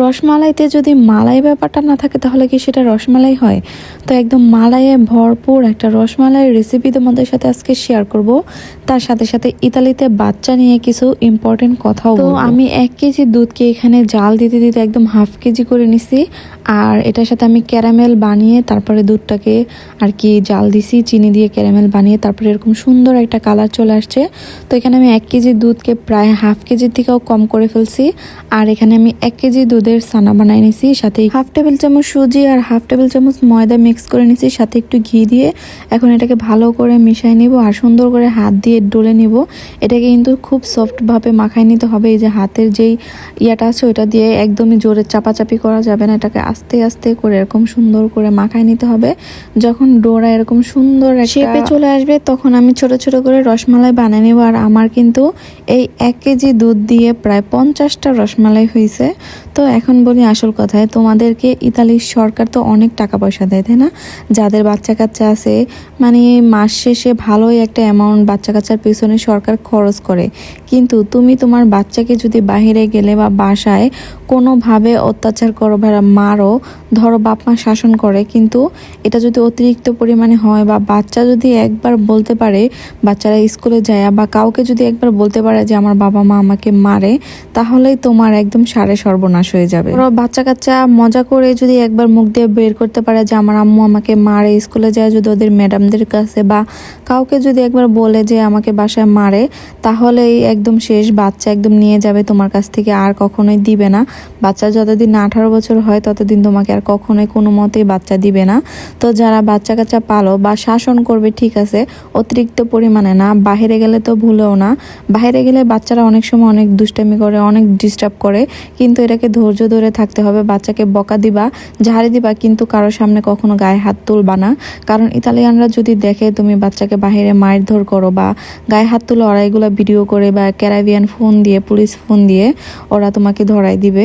রসমালাইতে যদি মালাই ব্যাপারটা না থাকে তাহলে কি সেটা রসমালাই হয়? তো একদম মালাইয়ে ভরপুর একটা রসমালাই রেসিপি তোমাদের সাথে আজকে শেয়ার করব। তার সাথে সাথে ইতালিতে বাচ্চা নিয়ে কিছু ইম্পর্টেন্ট কথাও তো আমি এক কেজি দুধকে এখানে জাল দিতে দিতে একদম হাফ কেজি করে নিছি। আর এটার সাথে আমি ক্যারামেল বানিয়ে তারপরে দুধটাকে আর কি জাল দিছি চিনি দিয়ে ক্যারামেল বানিয়ে তারপরে এরকম সুন্দর একটা কালার চলে আসছে। তো এখানে আমি এক কেজি দুধকে প্রায় হাফ কেজির থেকেও কম করে ফেলছি। আর এখানে আমি এক কেজি দুধের সানা বানাই নিছি, সাথে হাফ টেবিল চামচ সুজি আর হাফ টেবিল চামচ ময়দা মিক্স করে নিছি, সাথে একটু ঘি দিয়ে। এখন এটাকে ভালো করে মিশাই নিব আর সুন্দর করে হাত দিয়ে ডলে নিব। এটাকে কিন্তু খুব সফটভাবে মাখাই নিতে হবে, এই যে হাতের যেই ইয়াটা আছে ওটা দিয়ে একদমই জোরে চাপাচাপি করা যাবে না, এটাকে আস্তে আস্তে করে এরকম সুন্দর করে মাখাই নিতে হবে। যখন ডোরা এরকম সুন্দর শেপে চলে আসবে, তখন আমি ছোট ছোট করে রসমালাই বানিয়ে নেব, আর আমার কিন্তু এই এক কেজি দুধ দিয়ে প্রায় পঞ্চাশটা রসমালাই হয়েছে তো এখন বলি আসল কথায়, তোমাদেরকে ইতালির সরকার তো অনেক টাকা পয়সা দেয়, তাই না? যাদের বাচ্চা কাচ্চা আছে মানে মাস শেষে ভালোই একটা অ্যামাউন্ট বাচ্চা কাচ্চার পিছনে সরকার খরচ করে। কিন্তু তুমি তোমার বাচ্চাকে যদি বাহিরে গেলে বা বাসায় কোনোভাবে অত্যাচার করো বা মারো। ধরো বাপ মা শাসন করে, কিন্তু এটা যদি অতিরিক্ত পরিমাণে হয় বা বাচ্চা যদি একবার বলতে পারে, বাচ্চারা স্কুলে যায় বা কাউকে যদি একবার বলতে পারে যে আমার বাবা মা আমাকে মারে, তাহলেই তোমার একদম সারে সর্বনাশ হয়ে যাবে। ওরা বাচ্চা কাচ্চা মজা করে যদি একবার মুখ দিয়ে বের করতে পারে যে আমার আম্মু আমাকে মারে, স্কুলে যায় যদি ওদের ম্যাডামদের কাছে বা কাউকে যদি একবার বলে যে আমাকে বাসায় মারে, তাহলেই একদম শেষ বাচ্চা একদম নিয়ে যাবে, তোমার কাছ থেকে আর কখনোই দিবে না। বাচ্চা যতদিন না আঠারো বছর হয়, ততদিন তোমাকে আর কখনোই কোনো মতেই বাচ্চা দিবে না। তো যারা বাচ্চা কাচ্চা পালো বা শাসন করবে, ঠিক আছে, অতিরিক্ত পরিমাণে না বাইরে গেলে তো ভুলেও না। বাইরে গেলে বাচ্চারা অনেক সময় অনেক দুষ্টামি করে, অনেক ডিস্টার্ব করে, কিন্তু এটাকে ধৈর্য ধরে থাকতে হবে, বাচ্চাকে বকা দিবা, ঝাড়ি দিবা, কিন্তু কারোর সামনে কখনো গায়ে হাত তুলবা না। কারণ ইতালিয়ানরা যদি দেখে তুমি বাচ্চাকে বাহিরে মায়ের ধর করো বা গায়ে হাত তুলে, ওরা এগুলো ভিডিও করে বা ক্যারাবিয়ান ফোন দিয়ে, পুলিশ ফোন দিয়ে, ওরা তোমাকে ধরাই দিবে।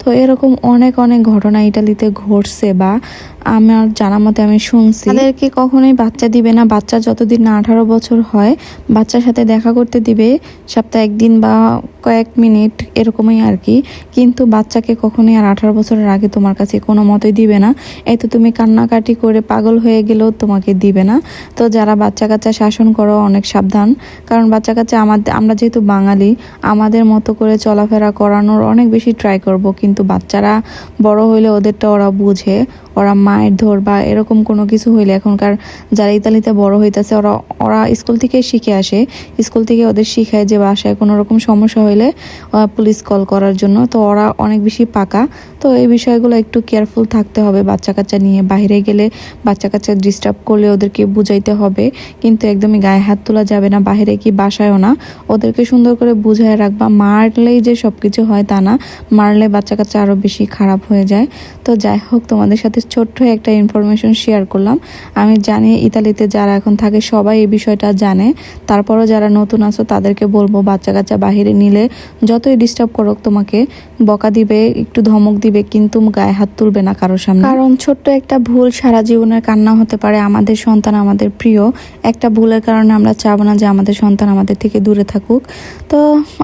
তো এরকম অনেক অনেক ঘটনা ইটালিতে ঘটছে বা আমার জানা মতে আমি শুনছি। তাদেরকে কখনোই বাচ্চা দিবে না। বাচ্চা যতদিন না আঠারো বছর হয়, বাচ্চার সাথে দেখা করতে দিবে সপ্তাহে একদিন বা কয়েক মিনিট, এরকমই আর কি। কিন্তু বাচ্চাকে কখনোই আর আঠারো বছরের আগে তোমার কাছে কোনো মতোই দিবে না। এই তো তুমি কান্নাকাটি করে পাগল হয়ে গেলেও তোমাকে দিবে না। তো যারা বাচ্চা কাচ্চা শাসন করো, অনেক সাবধান। কারণ বাচ্চা কাচ্চা আমাদের আমরা যেহেতু বাঙালি, আমাদের মতো করে চলাফেরা করানোর অনেক বেশি ট্রাই করব। কিন্তু বাচ্চারা বড় হইলে ওদেরটা ওরা বুঝে। ওরা মায়ের ধর বা এরকম কোনো কিছু হইলে এখনকার যারা ইতালিতে বড় হইতেছে, ওরা ওরা স্কুল থেকে শিখে আসে। স্কুল থেকে ওদের শিখায় যে বাসায় কোনো রকম সমস্যা হইলে পুলিশ কল করার জন্য। তো ওরা অনেক বেশি পাকা। তো এই বিষয়গুলো একটু কেয়ারফুল থাকতে হবে বাচ্চা কাচ্চা নিয়ে। বাইরে গেলে বাচ্চা কাচ্চা ডিস্টার্ব করলে ওদেরকে বুঝাইতে হবে। কিন্তু একদমই গায়ে হাত তোলা যাবে না, বাইরে কি বাসায়ও না। ওদেরকে সুন্দর করে বুঝায় রাখবা। মারলেই যে সব কিছু হয় তা না। মারলে বাচ্চা কাচ্চা আরও বেশি খারাপ হয়ে যায়। তো যাই হোক, তোমাদের সাথে ছোট্ট একটা ইনফরমেশন শেয়ার করলাম। আমি জানি ইতালিতে যারা এখন থাকে সবাই এই বিষয়টা জানে। তারপরও যারা নতুন আছো, তাদেরকে বলব বাচ্চা কাচ্চা বাহিরে নিলে যতই ডিস্টার্ব করুক তোমাকে, বকা দিবে, একটু ধমক দিবে, কিন্তু গায়ে হাত তুলবে না কারোর সামনে। কারণ ছোট্ট একটা ভুল সারা জীবনের কান্না হতে পারে। আমাদের সন্তান আমাদের প্রিয়। একটা ভুলের কারণে আমরা চাবো না যে আমাদের সন্তান আমাদের থেকে দূরে থাকুক। তো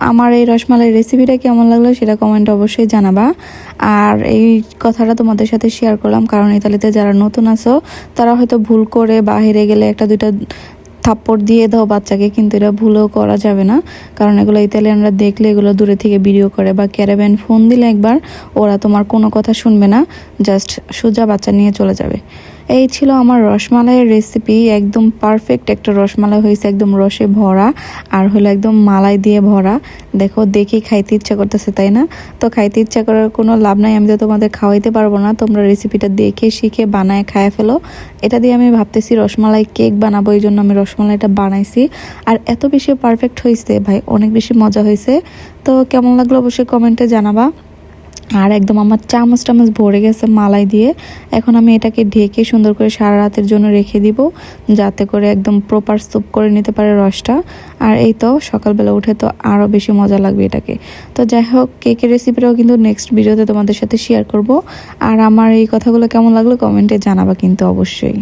আমার এই রসমালাই রেসিপিটা কেমন লাগল সেটা কমেন্ট অবশ্যই জানাবা। আর এই কথাটা তোমাদের সাথে শেয়ার করলাম। কারণ ইতালিতে যারা নতুন আছো, তারা হয়তো ভুল করে বাহিরে গেলে একটা দুইটা থাপ্পড় দিয়ে দাও বাচ্চাকে, কিন্তু এটা ভুলও করা যাবে না। কারণ এগুলো ইতালিয়ানরা দেখলে এগুলো দূরে থেকে ভিডিও করে বা ক্যারাবেন ফোন দিলে একবার ওরা তোমার কোনো কথা শুনবে না, জাস্ট সোজা বাচ্চা নিয়ে চলে যাবে। এই ছিল আমার রসমালাইয়ের রেসিপি একদম পারফেক্ট একটা রসমালাই হয়েছে, একদম রসে ভরা, আর হলো একদম মালাই দিয়ে ভরা। দেখো, দেখি খাইতে ইচ্ছা করতেছে, তাই না? তো খাইতে ইচ্ছা করার কোনো লাভ নাই, আমি তো তোমাদের খাওয়াইতে পারব না, তোমরা রেসিপিটা দেখে, শিখে, বানায় খায় ফেলো। এটা দিয়ে আমি ভাবতেছি রসমালাই কেক বানাবো, এই জন্য আমি রসমালাইটা বানাইছি। আর এত বেশি পারফেক্ট হয়েছে ভাই, অনেক বেশি মজা হয়েছে তো কেমন লাগল অবশ্যই কমেন্টে জানাবা। আর একদম আমার চামচ টামচ ভরে গেছে মালাই দিয়ে। এখন আমি এটাকে ঢেকে সুন্দর করে সারা রাতের জন্য রেখে দিব, যাতে করে একদম প্রপার স্যুপ করে নিতে পারে রসটা। আর এই তো সকালবেলা উঠে তো আরও বেশি মজা লাগবে এটাকে। তো যাই হোক কেকের রেসিপিটাও কিন্তু নেক্সট ভিডিওতে তোমাদের সাথে শেয়ার করব। আর আমার এই কথাগুলো কেমন লাগল কমেন্টে জানাবা কিন্তু অবশ্যই।